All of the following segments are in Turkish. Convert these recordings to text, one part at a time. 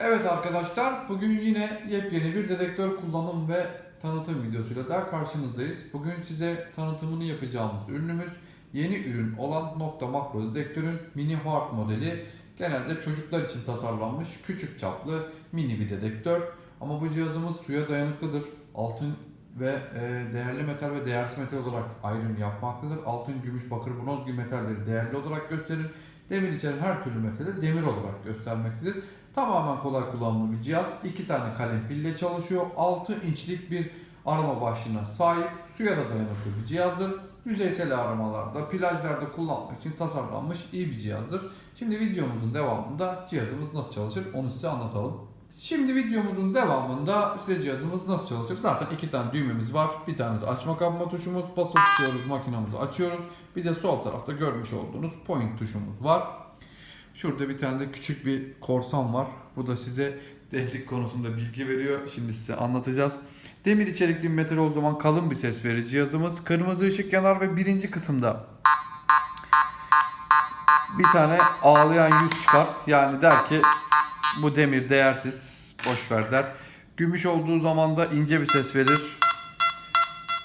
Evet arkadaşlar, bugün yine yepyeni bir dedektör kullanım ve tanıtım videosuyla daha karşınızdayız. Bugün size tanıtımını yapacağımız ürünümüz yeni ürün olan nokta makro dedektörün mini hard modeli. Genelde çocuklar için tasarlanmış küçük çaplı mini bir dedektör. Ama bu cihazımız suya dayanıklıdır. Altın ve e, değerli metal ve değersiz metal olarak ayrım yapmaktadır. Altın, gümüş, bakır, bronz gibi metalleri değerli olarak gösterir. Demir içeren her türlü metali demir olarak göstermektedir. Tamamen kolay kullanımlı bir cihaz. İki tane kalem pille çalışıyor. 6 inçlik bir arama başlığına sahip. Suya da dayanıklı bir cihazdır. Yüzeysel aramalarda, plajlarda kullanmak için tasarlanmış iyi bir cihazdır. Şimdi videomuzun devamında cihazımız nasıl çalışır onu size anlatalım. Şimdi videomuzun devamında size cihazımız nasıl çalışır? Zaten iki tane düğmemiz var. Bir tanesi açma kapama tuşumuz. Basıp tutuyoruz makinamızı açıyoruz. Bir de sol tarafta görmüş olduğunuz point tuşumuz var. Şurada bir tane de küçük bir korsan var. Bu da size dehlik konusunda bilgi veriyor. Şimdi size anlatacağız. Demir içerikli metal o zaman kalın bir ses verir cihazımız. Kırmızı ışık yanar ve birinci kısımda bir tane ağlayan yüz çıkar. Yani der ki bu demir değersiz. Boş ver der. Gümüş olduğu zaman da ince bir ses verir.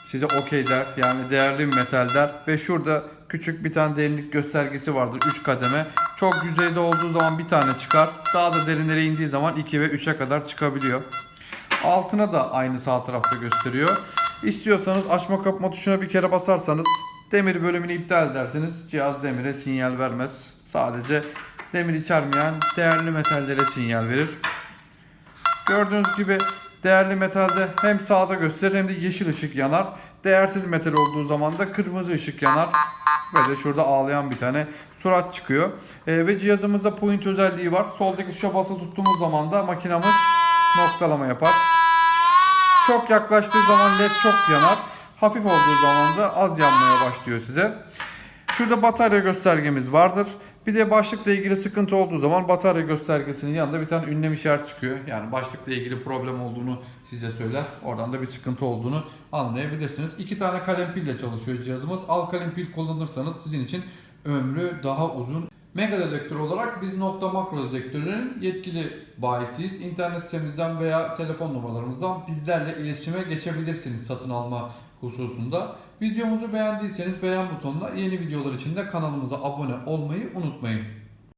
Size okey der. Yani değerli bir metal der. Ve şurada küçük bir tane derinlik göstergesi vardır. 3 kademe. Çok yüzeyde olduğu zaman bir tane çıkar. Daha da derinlere indiği zaman 2 ve 3'e kadar çıkabiliyor. Altına da aynı sağ tarafta gösteriyor. İstiyorsanız açma kapama tuşuna bir kere basarsanız demir bölümünü iptal ederseniz cihaz demire sinyal vermez. Sadece demir içermeyen değerli metallere sinyal verir. Gördüğünüz gibi değerli metalde hem sağda gösterir hem de yeşil ışık yanar. Değersiz metal olduğu zaman da kırmızı ışık yanar. Ve de şurada ağlayan bir tane surat çıkıyor. Ee, ve cihazımızda point özelliği var. Soldaki tuşa basılı tuttuğumuz zaman da makinamız noktalama yapar. Çok yaklaştığı zaman led çok yanar. Hafif olduğu zaman da az yanmaya başlıyor size. Şurada batarya göstergemiz vardır. Bir de başlıkla ilgili sıkıntı olduğu zaman batarya göstergesinin yanında bir tane ünlem işareti çıkıyor. Yani başlıkla ilgili problem olduğunu size söyler. Oradan da bir sıkıntı olduğunu anlayabilirsiniz. İki tane kalem pille çalışıyor cihazımız. Al kalem pil kullanırsanız sizin için ömrü daha uzun. Mega dedektör olarak biz nokta makro dedektörlerin yetkili bayisiyiz. İnternet sitemizden veya telefon numaralarımızdan bizlerle iletişime geçebilirsiniz satın alma hususunda. Videomuzu beğendiyseniz beğen butonuna yeni videolar için de kanalımıza abone olmayı unutmayın.